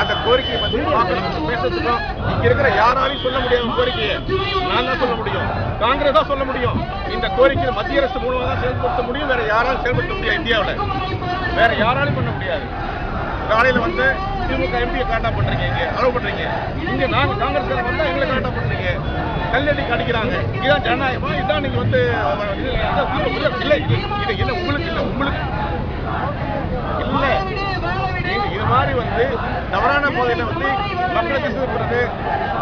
அந்த கோரிக்கையை வந்து பார்க்கறதுக்கும் பேசுறதுக்கும் இங்க இருக்கிற யாராலையும் சொல்ல முடியாத கோரிக்கையை நான் தான் சொல்ல முடியும். காங்கிரஸ் தான் சொல்ல முடியும். இந்த கோரிக்கையை மத்திய அரசு மூலமா தான் செயல்படுத்த முடியும். வேற யாராலும் செயல்படுத்த முடியாது இந்தியாவுல. வேற யாராலையும் பண்ண முடியாது. காலையில வந்து திமுக எம்பியை காட்டா பண்றீங்க இங்க அலோவ் பண்றீங்க. இங்க நாங்க காங்கிரஸ் வந்தா எங்களை காட்டா பண்றீங்க. கல்லடி அடிக்கிறாங்க. இதான் ஜனநாயகமா. இதான் நீங்க வந்து இது- இது- இல்ல. இது இது உங்களுக்கு இல்ல உங்களுக்கு இல்ல. இது மாதிரி வந்து தவறான போதையில வந்து மக்களை திசுறது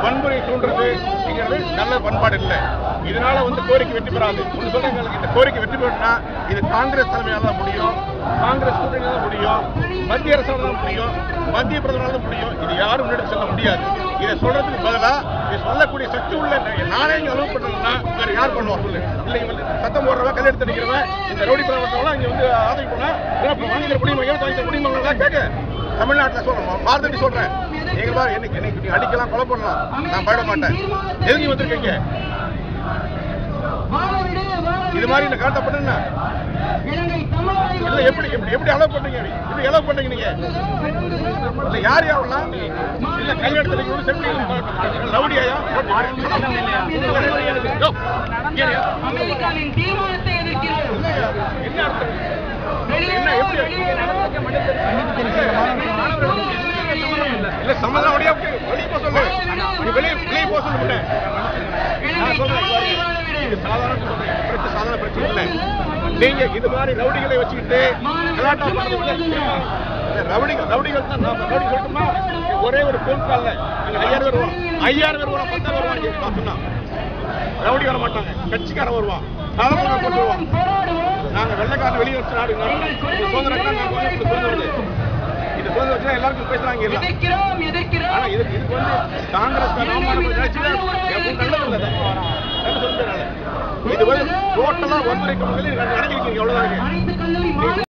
வன்முறை தூண்டுறது அப்படிங்கிறது நல்ல பண்பாடு இல்லை. இதனால வந்து கோரிக்கை வெற்றி பெறாது. ஒன்று சொல்றேன் இந்த கோரிக்கை வெற்றி பெறணும்னா இது காங்கிரஸ் தலைமையால் தான் முடியும். காங்கிரஸ் கூட்டணியால தான் முடியும். மத்திய அரசால தான் முடியும் மத்திய பிரதமரால் தான் முடியும் இது யாரும் முன்னாடி செல்ல முடியாது. இதை சொல்றதுக்கு பதிலா இது சொல்லக்கூடிய சக்தி உள்ள நானே இங்கே அலோவ் பண்ணணும்னா வேற யார் பண்ணுவா? சொல்லு. இல்ல இவன் சத்தம் போடுறவன் கல் எடுத்து அடிக்கிறவன் இந்த ரவுடி பிரவர்த்தனம் இங்க வந்து ஆதரிக்கணும் வாங்கிற முடியுமா ஏன் வாங்கிற முடியுமா கேட்க தமிழ்நாட்டில் சொல்றோம் பாரதி சொல்றேன். நீங்க பாரு என்னைக்கு என்னைக்கு அடிக்கலாம் கொலை பண்ணலாம் நான் பயப்பட மாட்டேன். எதுக்கு வந்திருக்கீங்க. இது மாதிரி இந்த காட்டப்படுன்னா இல்ல எப்படி எப்படி எப்படி அலோவ் பண்றீங்க இது அலோவ் பண்றீங்க நீங்க? இல்ல யார் யாரெல்லாம் இல்ல கை ஒரு நீங்க லவுடியாயா அமெரிக்காவின் தீர்மானத்தை எதிர்க்கிறோம் என்ன அர்த்தம்? என்ன எப்படி இல்ல சம்மதம் அப்படியே வெளியே போக சொல்லு. வெளியே வெளியே போக சொல்லு சொல்றேன் சாதாரண நீங்க இது மாதிரி ரவுடிகளை வச்சுக்கிட்டு ரவுடிகள் ரவுடிகள் தான். நாம ரவுடி சொல்லட்டுமா? ஒரே ஒரு போன் கால்ல நீங்க ஐயாயிரம் பேர் வருவான் ஐயாயிரம் பேர் வருவான் பத்தாயிரம் வருவாங்க. நான் சொன்னா ரவுடி வர மாட்டாங்க. கட்சிக்காரன் வருவான். வருவான். நாங்க வெள்ளைக்காரன் வெளியே வச்சு நாடு சுதந்திரம் நாங்க வந்து சுதந்திரம் சுதந்திரம் எல்லாருக்கும் பேசுறாங்க எல்லாம். ஆனா இதுக்கு இதுக்கு வந்து காங்கிரஸ் நல்லது இல்லை இது வந்து டோட்டலா வன்முறைக்கு முதலில் நடந்திருக்கீங்க